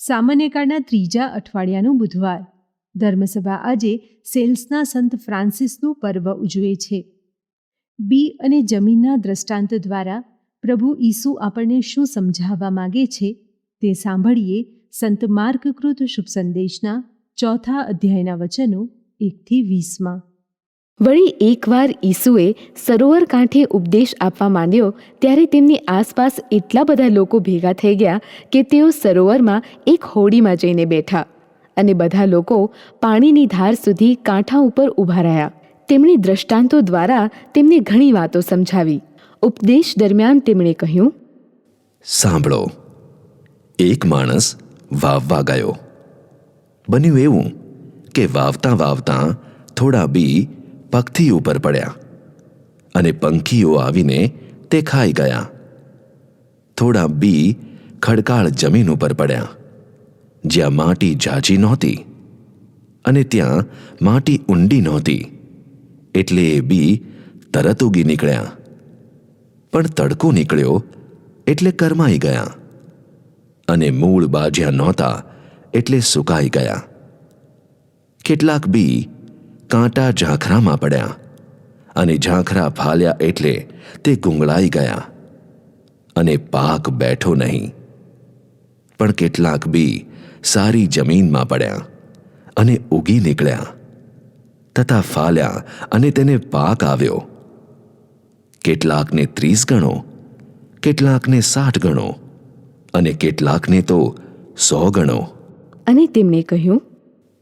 સામાન્ય કાળના ત્રીજા અઠવાડિયાનું બુધવાર. ધર્મસભા આજે સેલ્સના સંત ફ્રાન્સિસનું પર્વ ઉજવે છે. બી અને જમીનના દ્રષ્ટાંત દ્વારા પ્રભુ ઈસુ આપણને શું સમજાવવા માગે છે તે સાંભળીએ સંત માર્ગકૃત શુભ સંદેશના ચોથા અધ્યાયના વચનો એકથી વીસમાં. વળી એકવાર ઈસુએ સરોવર કાંઠે ઉપદેશ આપવા માંડ્યો ત્યારે તેમની આસપાસ એટલા બધા લોકો ભેગા થઈ ગયા કે તેઓ સરોવરમાં એક હોડીમાં જઈને બેઠા. અને બધા લોકો પાણીની ધાર સુધી કાંઠા ઉપર ઊભા રહ્યા. તેમણે દ્રષ્ટાંતો દ્વારા તેમને ઘણી વાતો સમજાવી. ઉપદેશ દરમિયાન તેમણે કહ્યું, સાંભળો. એક માણસ વાવવા ગયો. બન્યું એવું કે વાવતા વાવતા થોડા બી પગથી ઉપર પડ્યા અને પંખીઓ આવીને તે ખાઈ ગયા. થોડા બી ખડકાળ જમીન ઉપર પડ્યા. જ્યાં માટી ઝાઝી નહોતી અને ત્યાં માટી ઊંડી નહોતી. એટલે એ બી તરત ઉગી નીકળ્યા. પણ તડકો નીકળ્યો એટલે કરમાઈ ગયા અને મૂળ બાજ્યા નહોતા એટલે સુકાઈ ગયા. કેટલાક બી કાંટા ઝાંખરામાં પડ્યા અને ઝાંખરા ફાલ્યા એટલે તે ગુંગળાઈ ગયા અને પાક બેઠો નહીં. પણ કેટલાક બી સારી જમીનમાં પડ્યા અને ઉગી નીકળ્યા. તથા ફાલ્યા અને તેને પાક આવ્યો. કેટલાકને ત્રીસ ગણો કેટલાકને સાઠ ગણો અને કેટલાકને તો સો ગણો. અને તેમણે કહ્યું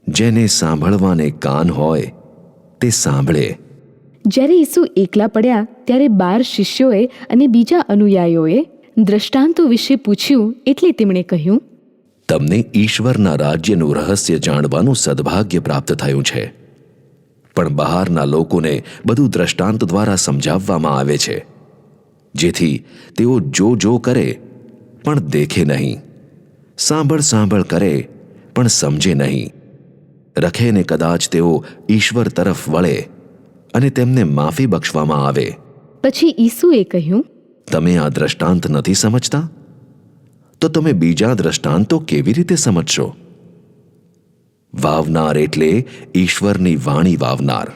જેને સાંભળવાને કાન હોય તે સાંભળે. જ્યારે ઈસુ એકલા પડ્યા ત્યારે બાર શિષ્યોએ અને બીજા અનુયાયીઓએ દ્રષ્ટાંતો વિશે પૂછ્યું એટલે તેમણે કહ્યું તમને ઈશ્વરના રાજ્યનું રહસ્ય જાણવાનું સદભાગ્ય પ્રાપ્ત થયું છે. પણ બહારના લોકોને બધું દ્રષ્ટાંત દ્વારા સમજાવવામાં આવે છે. જેથી તેઓ જો જો કરે પણ દેખે નહીં. સાંભળ સાંભળ કરે પણ સમજે નહીં. રખે ને કદાચ તેઓ ઈશ્વર તરફ વળે અને તેમને માફી બક્ષવામાં આવે. પછી ઈસુએ કહ્યું તમે આ દ્રષ્ટાંત નથી સમજતા? તો તમે બીજા દ્રષ્ટાંતો કેવી રીતે સમજશો? વાવનાર એટલે ઈશ્વરની વાણી વાવનાર.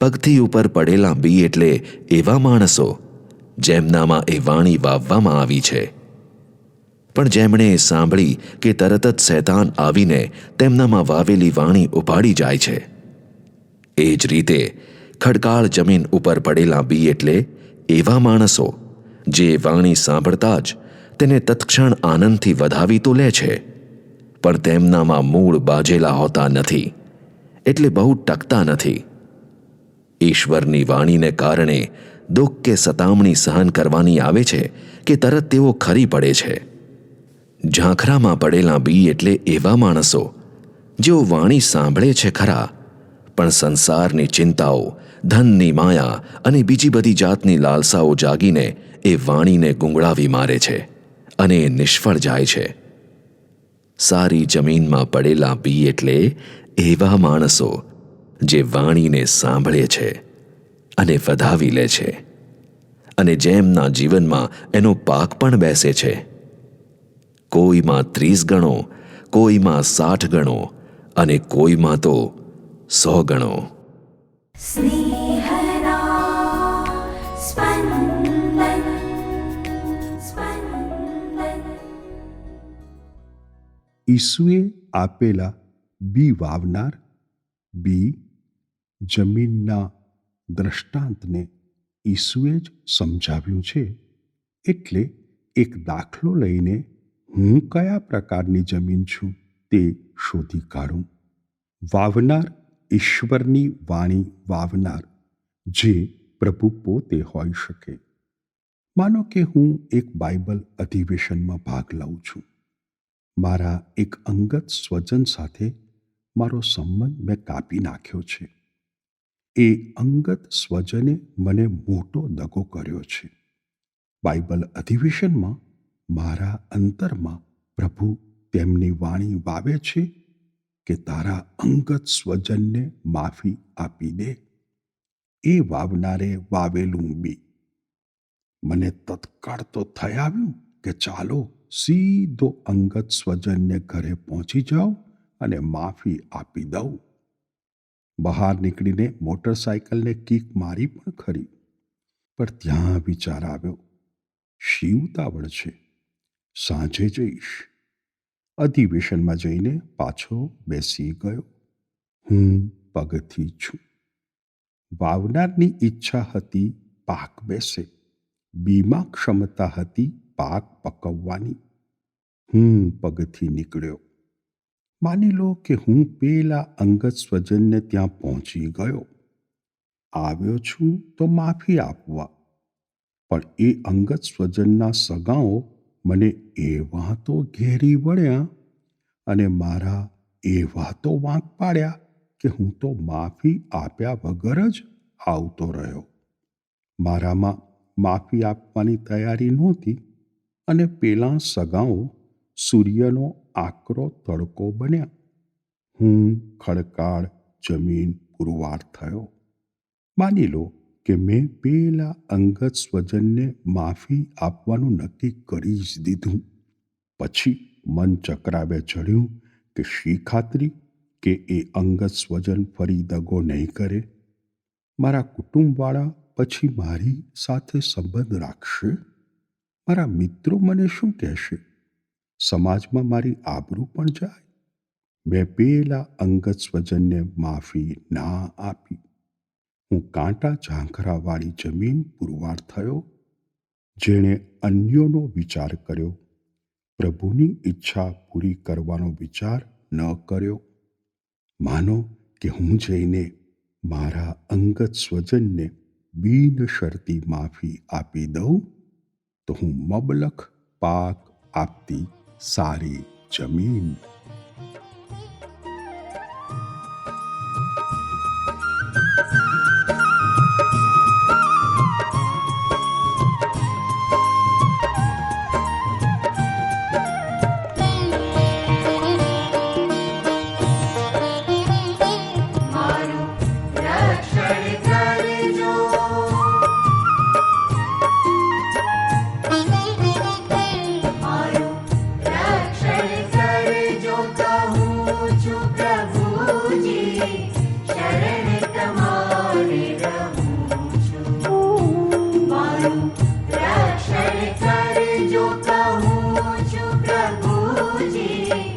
પગથી ઉપર પડેલા બી એટલે એવા માણસો, જેમનામાં એ વાણી વાવવામાં આવી છે. પણ જેમણે એ સાંભળી કે તરત જ શૈતાન આવીને તેમનામાં વાવેલી વાણી ઉપાડી જાય છે. એ જ રીતે ખડકાળ જમીન ઉપર પડેલા બી એટલે એવા માણસો, જે વાણી સાંભળતા જ તેને તત્ક્ષણ આનંદથી વધાવી તો લે છે. પણ તેમનામાં મૂળ બાજેલા હોતા નથી, એટલે બહુ ટકતા નથી. ઈશ્વરની વાણીને કારણે દુઃખ કે સતામણી સહન કરવાની આવે છે કે તરત તેઓ ખરી પડે છે. ઝાંખરામાં પડેલા બી એટલે એવા માણસો, જેઓ વાણી સાંભળે છે ખરા, પણ સંસારની ચિંતાઓ, ધનની માયા અને બીજી બધી જાતની લાલસાઓ જાગીને એ વાણીને ગુંગળાવી મારે છે. અને નિષ્ફળ જાય છે. સારી જમીનમાં પડેલા બી એટલે એવા માણસો જે વાણીને સાંભળે છે અને વધાવી લે છે. અને જેમના જીવનમાં એનો પાક પણ બેસે છે. કોઈમાં ત્રીસ ગણો, કોઈમાં સાઠ ગણો અને કોઈમાં તો સો ગણો. ઈસુએ આપેલા બી વાવનાર, બી જમીનના દ્રષ્ટાંતને ઈસુએ જ સમજાવ્યું છે. એટલે એક દાખલો લઈને હું કયા પ્રકારની જમીન છું તે શોધી કાઢું. વાવનાર ઈશ્વરની વાણી વાવનાર, જે પ્રભુ પોતે હોઈ શકે. માનો કે હું એક બાઇબલ અધિવેશનમાં ભાગ લઉં છું. મારા એક અંગત સ્વજન સાથે મારો સંબંધ મેં કાપી નાખ્યો છે. એ અંગત સ્વજને મને મોટો દગો કર્યો છે. બાઇબલ અધિવેશનમાં મારા અંતરમાં પ્રભુ તેમની વાણી વાવે છે કે તારા અંગત સ્વજનને માફી આપી દે. એ વાવનારે વાવેલું બી. મને તત્કાળ તો થઈ આવ્યું કે ચાલો સીધો અંગત સ્વજનને ઘરે પહોંચી જાઓ અને માફી આપી દઉં. બહાર નીકળીને મોટરસાયકલને કીક મારી પણ ખરી. પણ ત્યાં વિચાર આવ્યો, શિવ તાવડ છે. સાંજે જઈશ. અધિવેશનમાં જઈને પાછો બેસી ગયો. હું પગથી છું. વાવનારની ઈચ્છા હતી પાક બેસે બીમા ક્ષમતા હતી પાક પકવવાની હું પગથી નીકળ્યો. માની લો કે હું પેલા અંગત સ્વજનને ત્યાં પહોંચી ગયો. આવ્યો છું તો માફી આપવા. પણ એ અંગત સ્વજનના સગાઓ મને એવા તો ઘેરી વળ્યા અને મારા એવા તો વાંક પાડ્યા કે હું તો માફી આપ્યા વગર જ આવતો રહ્યો. મારામાં માફી આપવાની તૈયારી નહોતી. અને પેલા સગાઓ સૂર્યનો આકરો તડકો બન્યા. હું, ખડકાળ, જમીન, પુરવાર થયો. માની લો કે મેં પેલા અંગત સ્વજનને માફી આપવાનું નક્કી કરી જ દીધું. પછી મન ચક્રાવે ચડ્યું કે શી ખાતરી કે એ અંગત સ્વજન ફરી દગો નહીં કરે? મારા કુટુંબવાળા પછી મારી સાથે સંબંધ રાખશે? મારા મિત્રો મને શું કહેશે? સમાજમાં મારી આબરૂ પણ જાય? મેં પેલા અંગત સ્વજનને માફી ના આપી. હું કાંટા ઝાંખરાવાળી જમીન પુરવાર થયો, જેણે અન્યોનો વિચાર કર્યો. પ્રભુની ઈચ્છા પૂરી કરવાનો વિચાર ન કર્યો. માનો કે હું જઈને મારા અંગત સ્વજનને બિન શરતી માફી આપી દઉં? તો હું મબલખ પાક આપતી સારી જમીન. 忘记。